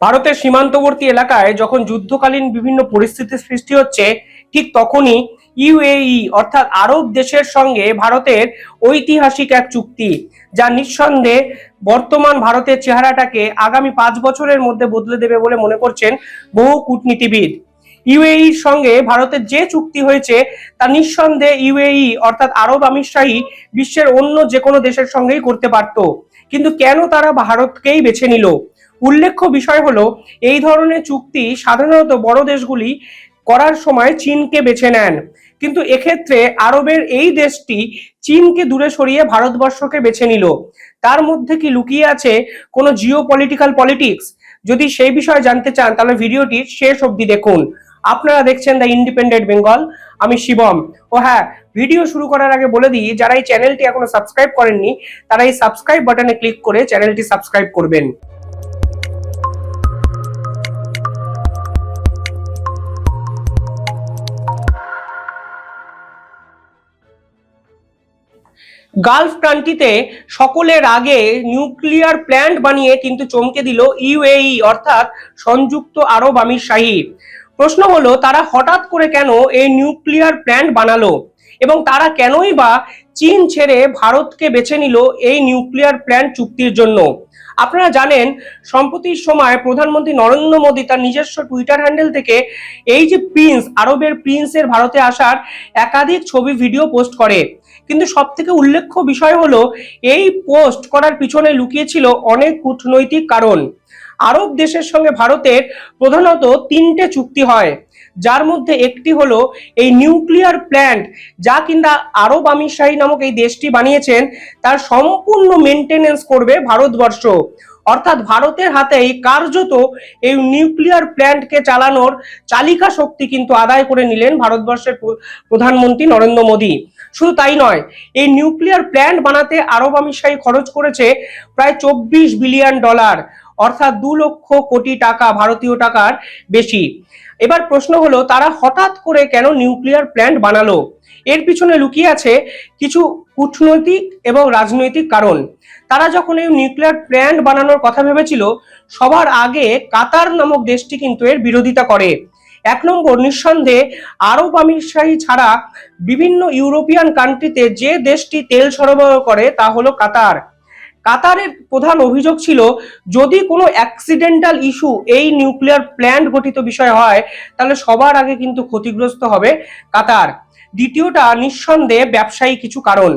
ভারতের সীমান্তবর্তী এলাকায় যখন যুদ্ধকালীন বিভিন্ন পরিস্থিতির সৃষ্টি হচ্ছে, ঠিক তখনই ইউএই অর্থাৎ আরব দেশের সঙ্গে ভারতের ঐতিহাসিক এক চুক্তি, যা নিঃসন্দেহে বর্তমান ভারতের চেহারাটাকে আগামী পাঁচ বছরের মধ্যে বদলে দেবে বলে মনে করছেন বহু কূটনীতিবিদ। ইউএইর সঙ্গে ভারতের যে চুক্তি হয়েছে, তা নিঃসন্দেহে ইউএই অর্থাৎ আরব আমিরশাহী বিশ্বের অন্য যে কোনো দেশের সঙ্গেই করতে পারত। কিন্তু কেন তারা ভারতকেই বেছে নিল? উল্লেখ্য বিষয় হলো, এই ধরনের চুক্তি সাধারণত বড় দেশগুলি করার সময় চীনকে বেছে নেন। কিন্তু এক্ষেত্রে আরবের এই দেশটি চীনকে দূরে সরিয়ে ভারতবর্ষকে বেছে নিল। তার মধ্যে কি লুকিয়ে আছে কোনো জিও পলিটিক্যাল পলিটিক্স যদি সেই বিষয়ে জানতে চান, তাহলে ভিডিওটি শেষ অবধি দেখুন। আপনারা দেখছেন দ্য ইন্ডিপেন্ডেন্ট বেঙ্গল আমি শিবম। ও হ্যাঁ ভিডিও শুরু করার আগে বলে দিই, যারা এই চ্যানেলটি এখনও সাবস্ক্রাইব করেননি, তারা এই সাবস্ক্রাইব বাটনে ক্লিক করে চ্যানেলটি সাবস্ক্রাইব করবেন। গালফ কান্ট্রিতে সকলের আগে নিউক্লিয়ার প্ল্যান্ট বানিয়ে কিন্তু চমকে দিল ইউএই, অর্থাৎ সংযুক্ত আরব আমির শাহী প্রশ্ন হলো, তারা হঠাৎ করে কেন এই নিউক্লিয়ার প্ল্যান্ট বানালো? এবং তারা কেনই বা চীন ছেড়ে ভারতকে বেছে নিল এই নিউক্লিয়ার প্ল্যান্ট চুক্তির জন্য? আপনারা জানেন, সম্প্রতির সময় প্রধানমন্ত্রী নরেন্দ্র মোদী তার নিজস্ব টুইটার হ্যান্ডেল থেকে এই যে প্রিন্স, আরবের প্রিন্সের ভারতে আসার একাধিক ছবি, ভিডিও পোস্ট করে। কিন্তু সব থেকে উল্লেখ্য বিষয় হলো, এই পোস্ট করার পিছনে লুকিয়েছিল অনেক কূটনৈতিক কারণ। আরব দেশের সঙ্গে ভারতের প্রধানত তিনটে চুক্তি হয়। যার মধ্যে একটি হলো, এই নিউক্লিয়ার প্ল্যান্ট যা কিনা আরব আমিরশাহী নামক এই দেশটি বানিয়েছেন, তার সম্পূর্ণ মেনটেনেন্স করবে ভারতবর্ষ। অর্থাৎ ভারতের হাতেই কার্যত এই নিউক্লিয়ার প্ল্যান্টকে চালানোর চালিকা শক্তি কিন্তু আদায় করে নিলেন ভারতবর্ষের প্র- প্রধানমন্ত্রী নরেন্দ্র মোদী। শুধু তাই নয়, এই নিউক্লিয়ার প্ল্যান্ট বানাতে আরব আমিরশাহী খরচ করেছে প্রায় চব্বিশ বিলিয়ন ডলার, অর্থাৎ দু লক্ষ কোটি টাকা ভারতীয় টাকার বেশি। এবার প্রশ্ন হলো, তারা হঠাৎ করে কেন নিউক্লিয়ার প্ল্যান্ট বানালো? এর পিছনে লুকিয়ে আছে কিছু কূটনৈতিক এবং রাজনৈতিক কারণ। তারা যখন এই নিউক্লিয়ার প্ল্যান্ট বানানোর কথা ভেবেছিল, সবার আগে কাতার নামক দেশটি কিন্তু এর বিরোধিতা করে। এক নম্বর, নিঃসন্দেহে আরব আমিরশাহী ছাড়া বিভিন্ন ইউরোপিয়ান কান্ট্রিতে যে দেশটি তেল সরবরাহ করে তা হলো কাতার। কাতারের প্রধান অভিযোগ ছিল, যদি কোনো অ্যাক্সিডেন্টাল ইস্যু এই নিউক্লিয়ার প্ল্যান্ট গঠিত বিষয় হয়, তাহলে সবার আগে কিন্তু ক্ষতিগ্রস্ত হবে কাতার। দ্বিতীয়টা নিঃসন্দেহে ব্যবসায়ী কিছু কারণ।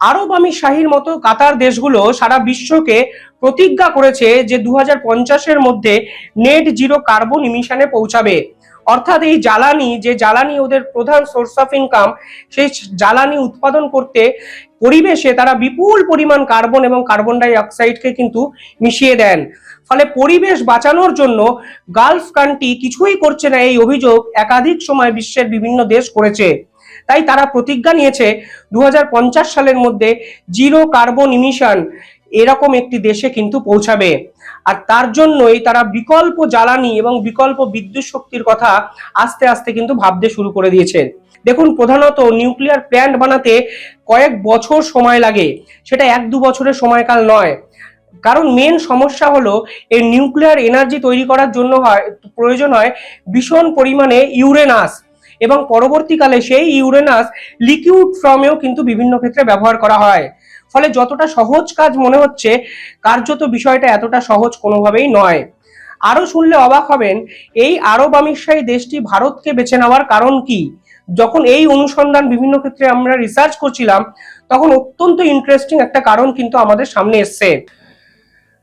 আরব আমি শাহীর মতো কাতার দেশগুলো সারা বিশ্বকে প্রতিজ্ঞা করেছে যে দু হাজার পঞ্চাশের মধ্যে নেট জিরো কার্বন ইমিশনে পৌঁছাবে। অর্থাৎ এই জ্বালানি, যে জ্বালানি ওদের প্রধান সোর্স অফ ইনকাম সেই জ্বালানি উৎপাদন করতে পরিবেশে তারা বিপুল পরিমাণ কার্বন এবং কার্বন ডাই অক্সাইডকে কিন্তু মিশিয়ে দেন। ফলে পরিবেশ বাঁচানোর জন্য গালফ কান্ট্রি কিছুই করছে না এই অভিযোগ একাধিক সময় বিশ্বের বিভিন্ন দেশ করেছে। তাই তারা প্রতিজ্ঞা নিয়েছে দু হাজার পঞ্চাশ সালের মধ্যে জিরো কার্বন ইমিশন এরকম একটি দেশে কিন্তু পৌঁছাবে। আর তার জন্যই তারা বিকল্প জ্বালানি এবং বিকল্প বিদ্যুৎ শক্তির কথা আস্তে আস্তে কিন্তু ভাবতে শুরু করে দিয়েছে। দেখুন, প্রধানত নিউক্লিয়ার প্ল্যান্ট বানাতে কয়েক বছর সময় লাগে। সেটা এক দু বছরের সময়কাল নয়। কারণ মেন সমস্যা হলো, এই নিউক্লিয়ার এনার্জি তৈরি করার জন্য হয়, প্রয়োজন হয় ভীষণ পরিমাণে ইউরেনাস। এবং পরবর্তীকালে সেই ইউরেনাস লিকুইড ফর্মেও কিন্তু বিভিন্ন ক্ষেত্রে ব্যবহার করা হয়। ফলে যতটা সহজ কাজ মনে হচ্ছে, কার্যত বিষয়টা এতটা সহজ কোনোভাবেই নয়। আরও শুনলে অবাক হবেন, এই আরব আমিরশাহী দেশটি ভারতকে বেছে নেওয়ার কারণ কি? যখন এই অনুসন্ধান বিভিন্ন ক্ষেত্রে আমরা রিসার্চ করছিলাম, তখন অত্যন্ত ইন্টারেস্টিং একটা কারণ কিন্তু আমাদের সামনে এসছে।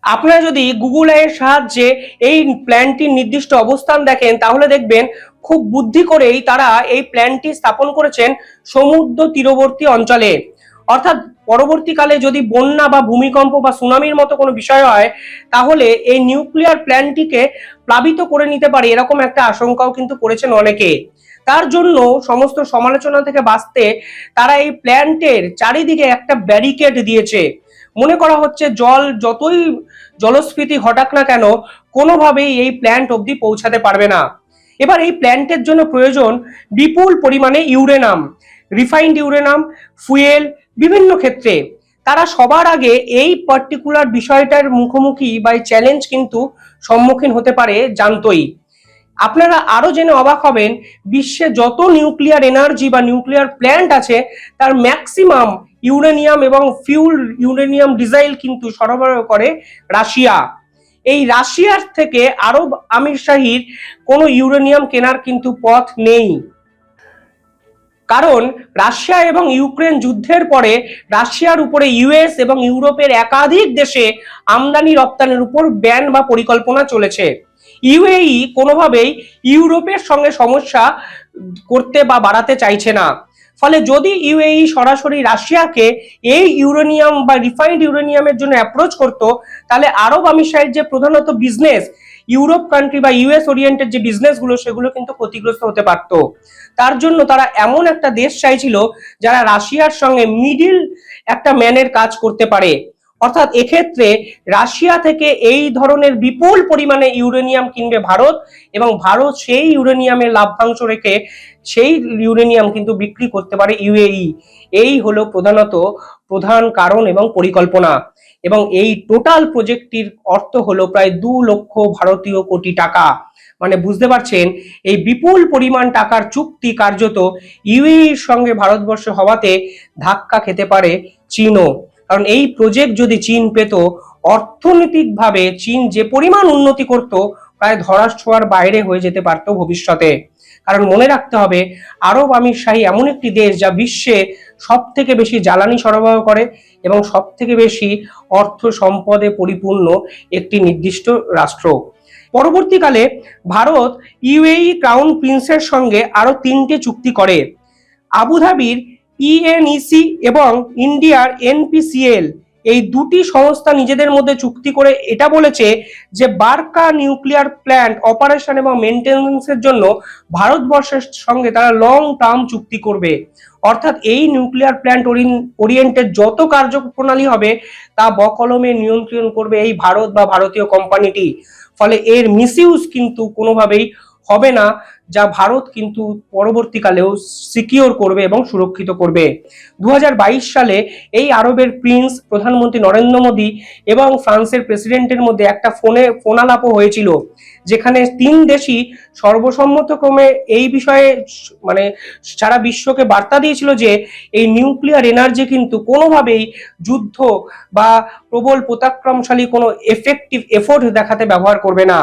আপনারা যদি গুগল এর সাহায্যে এই প্ল্যানটির নির্দিষ্ট অবস্থান দেখেন, তাহলে দেখবেন খুব বুদ্ধি করেই তারা এই প্ল্যানটি স্থাপন করেছেন সমুদ্র তীরবর্তী অঞ্চলে। অর্থাৎ পরবর্তীকালে যদি বন্যা বা ভূমিকম্প বা সুনামির মতো কোনো বিষয় হয়, তাহলে এই নিউক্লিয়ার প্ল্যান্টটিকে প্লাবিত করে নিতে পারে এরকম একটা আশঙ্কাও কিন্তু করেছেন অনেকে। তার জন্য সমস্ত সমালোচনা থেকে বাঁচতে তারা এই প্ল্যান্টের চারিদিকে একটা ব্যারিকেড দিয়েছে। মনে করা হচ্ছে জল যতই জলস্ফীতি ঘটাক না কেন, কোনোভাবেই এই প্ল্যান্ট অবধি পৌঁছাতে পারবে না। এবার এই প্ল্যান্টের জন্য প্রয়োজন বিপুল পরিমাণে ইউরেনাম, রিফাইন্ড ইউরেনাম, ফুয়েল বিভিন্ন ক্ষেত্রে তারা সবার আগে এই পার্টিকুলার বিষয়টার মুখোমুখি বা চ্যালেঞ্জ কিন্তু সম্মুখীন হতে পারে জানতোই। আপনারা আরও জেনে অবাক হবেন, বিশ্বে যত নিউক্লিয়ার এনার্জি বা নিউক্লিয়ার প্ল্যান্ট আছে, তার ম্যাক্সিমাম ইউরেনিয়াম এবং ফিউল ইউরেনিয়াম ডিজাইল কিন্তু সরবরাহ করে রাশিয়া। এই রাশিয়ার থেকে আরব আমির শাহীর কোনো ইউরেনিয়াম কেনার কিন্তু পথ নেই। কারণ রাশিয়া এবং ইউক্রেন যুদ্ধের পরে রাশিয়ার উপরে ইউএস এবং ইউরোপের একাধিক দেশে আমদানি রপ্তানির উপর ব্যান বা পরিকল্পনা চলেছে। ইউএই কোনোভাবেই ইউরোপের সঙ্গে সমস্যা করতে বা বাড়াতে চাইছে না। ফলে যদি ইউএই সরাসরি রাশিয়াকে এই ইউরেনিয়াম বা রিফাইন্ড ইউরেনিয়ামের জন্য অ্যাপ্রোচ করত, তাহলে আরব আমির যে প্রধানত বিজনেস ইউরোপ কান্ট্রি বা ইউএস ওরিয়েন্টেড যে বিজনেসগুলো সেগুলো কিন্তু ক্ষতিগ্রস্ত হতে পারত। তার জন্য তারা এমন একটা দেশ চাইছিল, যারা রাশিয়ার সঙ্গে মিডিল একটা ম্যানের কাজ করতে পারে। অর্থাৎ এক্ষেত্রে রাশিয়া থেকে এই ধরনের বিপুল পরিমাণে ইউরেনিয়াম কিনবে ভারত এবং ভারত সেই ইউরেনিয়ামের লাভ্যাংশ রেখে সেই ইউরেনিয়াম কিন্তু বিক্রি করতে পারে ইউএই এই হলো প্রধানত প্রধান কারণ এবং পরিকল্পনা। এবং এই টোটাল প্রজেক্টটির অর্থ হলো প্রায় দু লক্ষ ভারতীয় কোটি টাকা। মানে বুঝতে পারছেন, এই বিপুল পরিমাণ টাকার চুক্তি কার্যত ইউএইর সঙ্গে ভারতবর্ষ হওয়াতে ধাক্কা খেতে পারে চীনও। কারণ এই প্রজেক্ট যদি চীন পেত, অর্থনৈতিকভাবে চীন যে পরিমাণ উন্নতি করত, প্রায় ধরার ছোঁয়ার বাইরে হয়ে যেতে পারত ভবিষ্যতে। কারণ মনে রাখতে হবে, আরব আমির শাহী এমন একটি দেশ যা বিশ্বে সব থেকে বেশি জ্বালানি সরবরাহ করে এবং সব থেকে বেশি অর্থ সম্পদে পরিপূর্ণ একটি নির্দিষ্ট রাষ্ট্র। পরবর্তীকালে ভারত ইউএই ক্রাউন প্রিন্সের সঙ্গে আরও তিনটে চুক্তি করে। আবুধাবির ইএনইসি এবং ইন্ডিয়ার এনপিসিএল এই দুটি সংস্থা নিজেদের মধ্যে চুক্তি করে এটা বলেছে যে বার্কা নিউক্লিয়ার প্ল্যান্ট অপারেশন এবং মেনটেন্যান্সের জন্য ভারতবর্ষের সঙ্গে তারা লং টার্ম চুক্তি করবে। অর্থাৎ এই নিউক্লিয়ার প্ল্যান্ট ওরিয়েন্টেড যত কার্যপ্রণালী হবে, তা বকলমে নিয়ন্ত্রণ করবে এই ভারত বা ভারতীয় কোম্পানিটি। ফলে এর মিসইউজ কিন্তু কোনোভাবেই হবে না, যা ভারত কিন্তু পরবর্তীকালেও সিকিওর করবে এবং সুরক্ষিত করবে। দু হাজার বাইশ সালে এই আরবের প্রিন্স প্রধানমন্ত্রী নরেন্দ্র মোদী এবং ফ্রান্সের প্রেসিডেন্টের মধ্যে একটা ফোনে, ফোনালাপও হয়েছিল, যেখানে তিন দেশই সর্বসম্মতক্রমে এই বিষয়ে মানে সারা বিশ্বকে বার্তা দিয়েছিল যে, এই নিউক্লিয়ার এনার্জি কিন্তু কোনোভাবেই যুদ্ধ বা প্রবল প্রতাক্রমশালী কোনো এফেক্টিভ এফোর্ট দেখাতে ব্যবহার করবে না।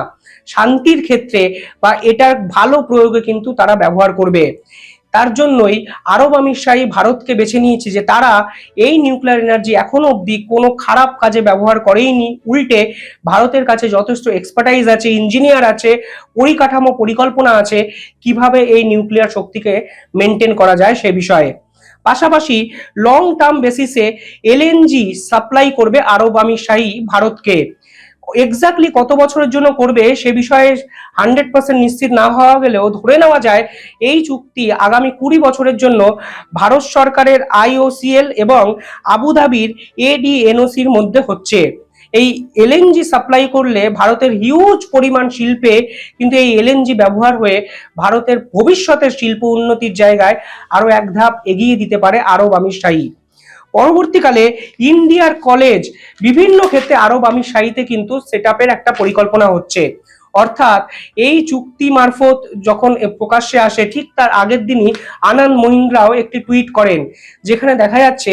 শান্তির ক্ষেত্রে বা এটার ভালো প্রয়োগে কিন্তু তারা ব্যবহার করবে। তার জন্যই আরব আমির শাহী ভারতকে বেছে নিয়েছে যে তারা এই নিউক্লিয়ার এনার্জি এখনও অবধি কোনো খারাপ কাজে ব্যবহার করেইনি। উল্টে ভারতের কাছে যথেষ্ট এক্সপার্টাইজ আছে ইঞ্জিনিয়ার আছে, পরিকাঠামো পরিকল্পনা আছে কীভাবে এই নিউক্লিয়ার শক্তিকে মেনটেন করা যায় সে বিষয়ে। পাশাপাশি লং টার্ম বেসিসে এলএনজি সাপ্লাই করবে আরব আমির শাহী ভারতকে। এক্স্যাক্টলি কত বছরের জন্য করবে সে বিষয়ে হান্ড্রেড পার্সেন্ট নিশ্চিত না হওয়া গেলেও ধরে নেওয়া যায়, এই চুক্তি আগামী কুড়ি বছরের জন্য ভারত সরকারের আইওসিএল এবং আবুধাবির এডিএনওসির মধ্যে হচ্ছে। এই এলএনজি সাপ্লাই করলে ভারতের হিউজ পরিমাণ শিল্পে কিন্তু এই এলএনজি ব্যবহার হয়ে ভারতের ভবিষ্যতের শিল্প উন্নতির জায়গায় আরও এক ধাপ এগিয়ে দিতে পারে আরব আমির শাহী। পরবর্তীকালে ইন্ডিয়ার কলেজ বিভিন্ন ক্ষেত্রে আরব আমি শাহীতে কিন্তু সেট একটা পরিকল্পনা হচ্ছে। অর্থাৎ এই চুক্তি মারফত যখন প্রকাশ্যে আসে, ঠিক তার আগের দিনই আনন্দ মহিন্দ্রাও একটি টুইট করেন, যেখানে দেখা যাচ্ছে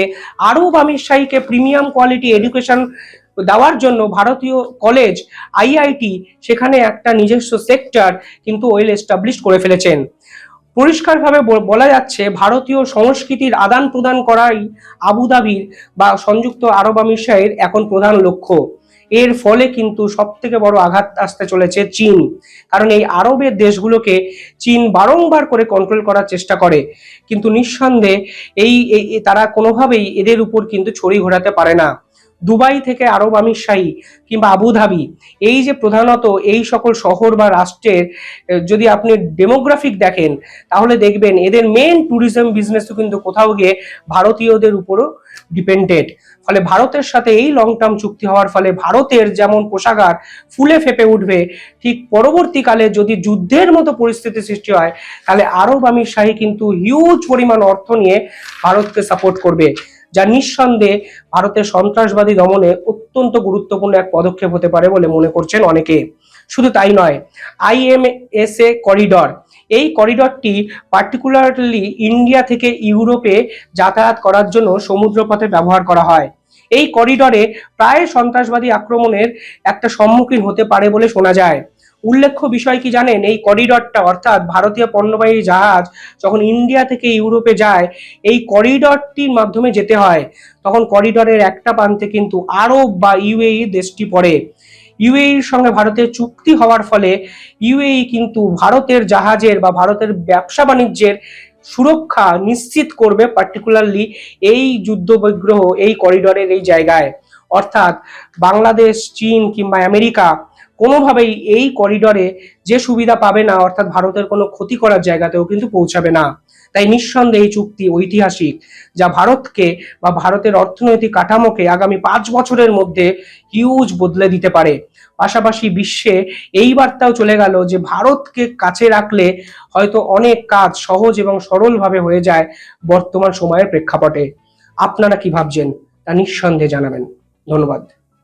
আরব আমির শাহীকে প্রিমিয়াম কোয়ালিটি এডুকেশন দেওয়ার জন্য ভারতীয় কলেজ আইআইটি সেখানে একটা নিজস্ব সেক্টর কিন্তু ওয়েল এস্টাবলিশ করে ফেলেছেন। পরিষ্কারভাবে বলা যাচ্ছে, ভারতীয় সংস্কৃতির আদান প্রদান করাই আবুধাবির বা সংযুক্ত আরব আমিরশাহের এখন প্রধান লক্ষ্য। এর ফলে কিন্তু সব থেকে বড় আঘাত আসতে চলেছে চীন। কারণ এই আরবের দেশগুলোকে চীন বারংবার করে কন্ট্রোল করার চেষ্টা করে। কিন্তু নিঃসন্দেহে এই তারা কোনোভাবেই এদের উপর কিন্তু ছড়ি ঘোরাতে পারে না। দুবাই থেকে আরব আমির শাহী কিংবা আবুধাবি এই যে প্রধানত এই সকল শহর বা রাষ্ট্রের যদি আপনি ডেমোগ্রাফিক দেখেন, তাহলে দেখবেন এদের মেন ট্যুরিজম বিজনেসও কিন্তু কোথাও গিয়ে ভারতীয়দের উপরও ডিপেন্ডেড ফলে ভারতের সাথে এই লং টার্ম চুক্তি হওয়ার ফলে ভারতের যেমন পোশাকার ফুলে ফেপে উঠবে, ঠিক পরবর্তীকালে যদি যুদ্ধের মতো পরিস্থিতি সৃষ্টি হয়, তাহলে আরব আমির শাহী কিন্তু হিউজ পরিমাণ অর্থ নিয়ে ভারতকে সাপোর্ট করবে। যা নিঃসন্দেহে ভারতের সন্ত্রাসবাদী দমনে অত্যন্ত গুরুত্বপূর্ণ এক পদক্ষেপ হতে পারে বলে মনে করছেন অনেকে। শুধু তাই নয়, আইএমএসএ করিডর, এই করিডরটি পার্টিকুলারলি ইন্ডিয়া থেকে ইউরোপে যাতায়াত করার জন্য সমুদ্রপথে ব্যবহার করা হয়। এই করিডরে প্রায় সন্ত্রাসবাদী আক্রমণের একটা সম্মুখীন হতে পারে বলে শোনা যায়। উল্লেখ্য বিষয় কি জানেন? এই করিডরটা, অর্থাৎ ভারতীয় পণ্যবাহী জাহাজ যখন ইন্ডিয়া থেকে ইউরোপে যায়, এই করিডরটির মাধ্যমে যেতে হয়। তখন করিডরের একটা প্রান্তে কিন্তু আরব বা ইউএই দেশটি পড়ে। ইউএইর সঙ্গে ভারতের চুক্তি হওয়ার ফলে ইউএই কিন্তু ভারতের জাহাজের বা ভারতের ব্যবসা বাণিজ্যের সুরক্ষা নিশ্চিত করবে পার্টিকুলারলি এই যুদ্ধ বিগ্রহ এই করিডরের এই জায়গায়। অর্থাৎ বাংলাদেশ, চীন কিংবা আমেরিকা কোনোভাবেই এই করিডরে যে সুবিধা পাবে না, অর্থাৎ ভারতের কোনো ক্ষতি করার জায়গাতেও কিন্তু পৌঁছাবে না। তাই নিঃসন্দেহে এই চুক্তি ঐতিহাসিক, যা ভারতকে বা ভারতের অর্থনৈতিক কাঠামোকে আগামী পাঁচ বছরের মধ্যে হিউজ বদলে দিতে পারে। পাশাপাশি বিশ্বে এই বার্তাও চলে গেল যে ভারতকে কাছে রাখলে হয়তো অনেক কাজ সহজ এবং সরলভাবে হয়ে যায় বর্তমান সময়ের প্রেক্ষাপটে। আপনারা কি ভাবছেন? তা নিঃসন্দেহে জানাবেন। ধন্যবাদ।